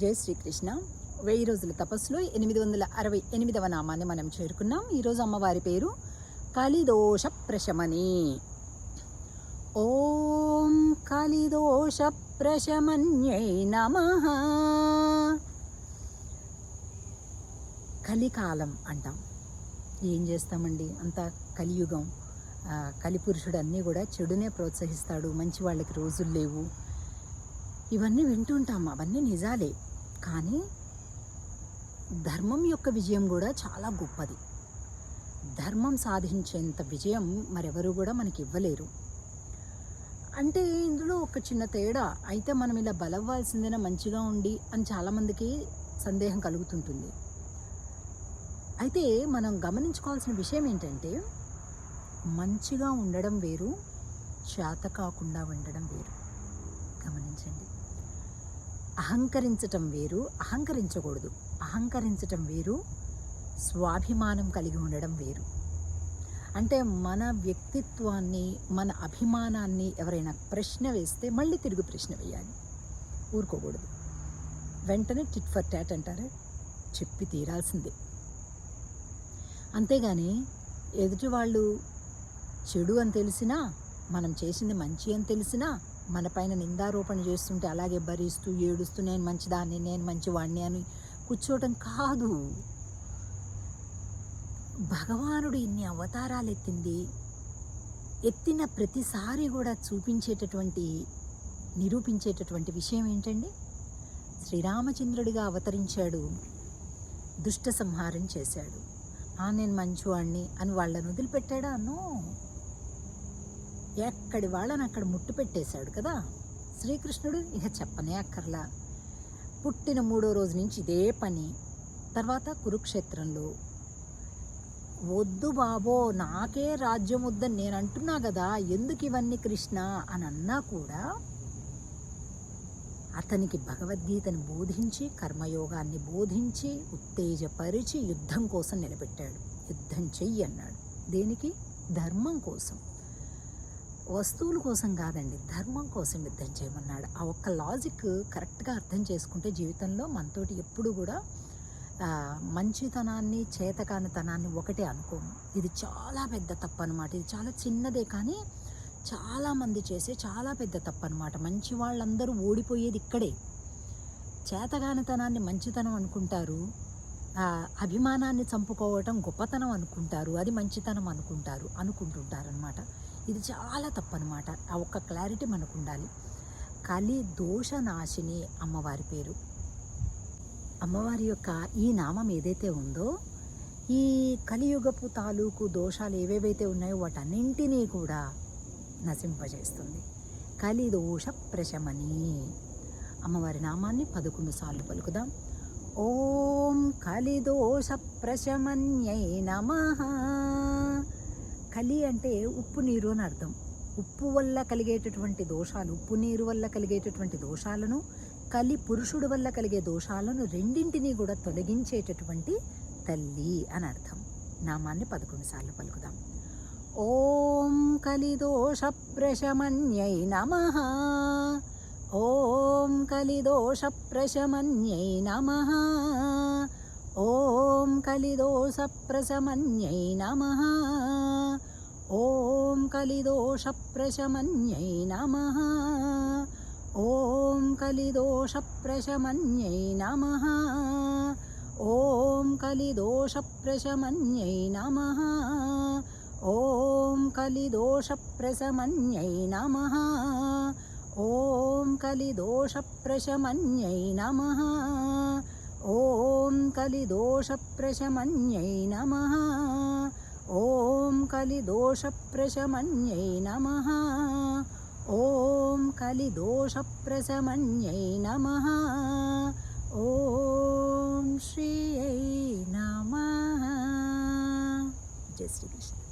జై శ్రీకృష్ణ. వెయ్యి రోజుల తపస్సులో ఎనిమిది వందల అరవై ఎనిమిదవ నామాన్ని మనం చేరుకున్నాం. ఈరోజు అమ్మవారి పేరు కలిదోష ప్రశమని ఓం కలిదోష ప్రశమన్యై నమ. కలికాలం అంటాం. ఏం చేస్తామండి? అంత కలియుగం. కలిపురుషుడు అన్నీ కూడా చెడునే ప్రోత్సహిస్తాడు. మంచి వాళ్ళకి రోజులు లేవు. ఇవన్నీ వింటుంటాం. అవన్నీ నిజాలే. కానీ ధర్మం యొక్క విజయం కూడా చాలా గొప్పది. ధర్మం సాధించేంత విజయం మరెవరు కూడా మనకి ఇవ్వలేరు అంటే ఇందులో ఒక చిన్న తేడా అయితే మనం ఇలా బలవ్వాల్సిందేనా మంచిగా ఉండి అని చాలామందికి సందేహం కలుగుతుంటుంది. అయితే మనం గమనించుకోవాల్సిన విషయం ఏంటంటే మంచిగా ఉండడం వేరు చేత కాకుండా ఉండడం వేరు. గమనించండి. అహంకరించటం వేరు అహంకరించకూడదు. అహంకరించటం వేరు స్వాభిమానం కలిగి ఉండడం వేరు. అంటే మన వ్యక్తిత్వాన్ని మన అభిమానాన్ని ఎవరైనా ప్రశ్న వేస్తే మళ్ళీ తిరుగు ప్రశ్న వేయాలి. ఊరుకోకూడదు. వెంటనే టిట్ ఫర్ టాట్ అంటారే? చెప్పి తీరాల్సిందే. అంతేగాని ఎదుటి వాళ్ళు చెడు అని తెలిసినా మనం చేసింది మంచి అని తెలిసినా మన పైన నిందారోపణ చేస్తుంటే అలాగే భరిస్తూ ఏడుస్తూ నేను మంచిదాన్ని నేను మంచివాడిని అని కూర్చోవటం కాదు. భగవానుడు ఇన్ని అవతారాలు ఎత్తింది ఎత్తిన ప్రతిసారి కూడా చూపించేటటువంటి నిరూపించేటటువంటి విషయం ఏంటండి? శ్రీరామచంద్రుడిగా అవతరించాడు దుష్ట సంహారం చేశాడు. ఆ నేను మంచివాణ్ణి అని వాళ్ళని వదిలిపెట్టాడా? నో. ఎక్కడి వాళ్ళని అక్కడ ముట్టు పెట్టేశాడు కదా? శ్రీకృష్ణుడు ఇక చెప్పనే అక్కర్లా. పుట్టిన మూడో రోజు నుంచి ఇదే పని. తర్వాత కురుక్షేత్రంలో. వద్దు బాబో నాకే రాజ్యం వద్దని నేను అంటున్నా కదా ఎందుకు ఇవన్నీ కృష్ణ? అని అన్నా కూడా అతనికి భగవద్గీతను బోధించి కర్మయోగాన్ని బోధించి ఉత్తేజపరిచి యుద్ధం కోసం నిలబెట్టాడు. యుద్ధం చెయ్యి అన్నాడు. దేనికి? ధర్మం కోసం. వస్తువుల కోసం కాదండి ధర్మం కోసం యుద్ధం చేయమన్నాడు. ఆ ఒక్క లాజిక్ కరెక్ట్గా అర్థం చేసుకుంటే జీవితంలో మనతోటి ఎప్పుడు కూడా మంచితనాన్ని చేతకానితనాన్ని ఒకటే అనుకోము. ఇది చాలా పెద్ద తప్పు అనమాట ఇది చాలా చిన్నదే కానీ చాలామంది చేసే చాలా పెద్ద తప్పు అనమాట మంచి వాళ్ళందరూ ఓడిపోయేది ఇక్కడే. చేతగానితనాన్ని మంచితనం అనుకుంటారు. అభిమానాన్ని చంపుకోవటం గొప్పతనం అనుకుంటారు. అది మంచితనం అనుకుంటారు అనుకుంటుంటారనమాట ఇది చాలా తప్పు అనమాట ఆ ఒక్క క్లారిటీ మనకు ఉండాలి కలి దోషనాశిని అమ్మవారి పేరు. అమ్మవారి యొక్క ఈ నామం ఏదైతే ఉందో ఈ కలియుగపు తాలూకు దోషాలు ఏవేవైతే ఉన్నాయో వాటన్నింటినీ కూడా నశింపజేస్తుంది. కలి దోష ప్రశమని. అమ్మవారి నామాన్ని పదకొండు సార్లు పలుకుదాం. ఓం కలిదోష ప్రశమన్యై నమ. కలి అంటే ఉప్పు నీరు అని అర్థం. ఉప్పు వల్ల కలిగేటటువంటి దోషాలు ఉప్పు నీరు వల్ల కలిగేటటువంటి దోషాలను కలి పురుషుడు వల్ల కలిగే దోషాలను రెండింటినీ కూడా తొలగించేటటువంటి తల్లి అని అర్థం. నామాన్ని పదకొండు సార్లు పలుకుదాం. ఓం కలిదోష ప్రశమన్యై నమ. ఓం కలిదోష ప్రశమన్యై నమ. ఓం కలిదోష ప్రశమన్యై నమ. ॐ कलिदोषप्रशमन्यै नमः। ॐ कलिदोषप्रशमन्यै नमः। ॐ कलिदोषप्रशमन्यै नमः। ॐ कलिदोषप्रशमन्यै नमः। ॐ कलिदोषप्रशमन्यै नमः। ॐ कलिदोषप्रशमन्यै नमः। ॐ कलिदोषप्रशमन्यै नमः। ॐ कलिदोषप्रशमन्यै नमः। ॐ श्रियै नमः। जय श्रीकृष्ण